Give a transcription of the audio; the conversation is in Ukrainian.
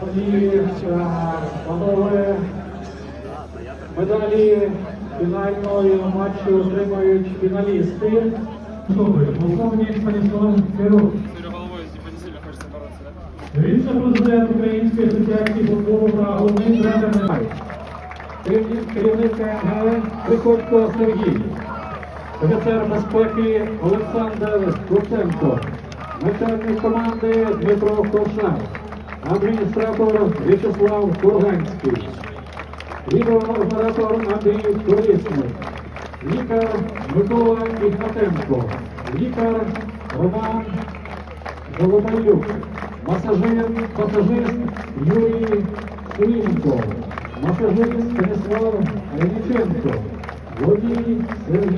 події панове медалі фінальної матчу отримують фіналісти. Полковник Станіслав Киров. Віце-президент Української асоціації футболу та головний тренер керівник КНГ Приходько Сергій, офіцер безпеки Олександр Луценко, начальник команди Дмитро Ковшаєв. Адміністратор В'ячеслав Курганський. Відеооператор Андрій Колісник. Лікар Микола Ігнатенко. Лікар Роман Голубайлюк. Масажир, масажист Юрій Клименко. Масажист Станіслав Реніченко. Водій Сергій.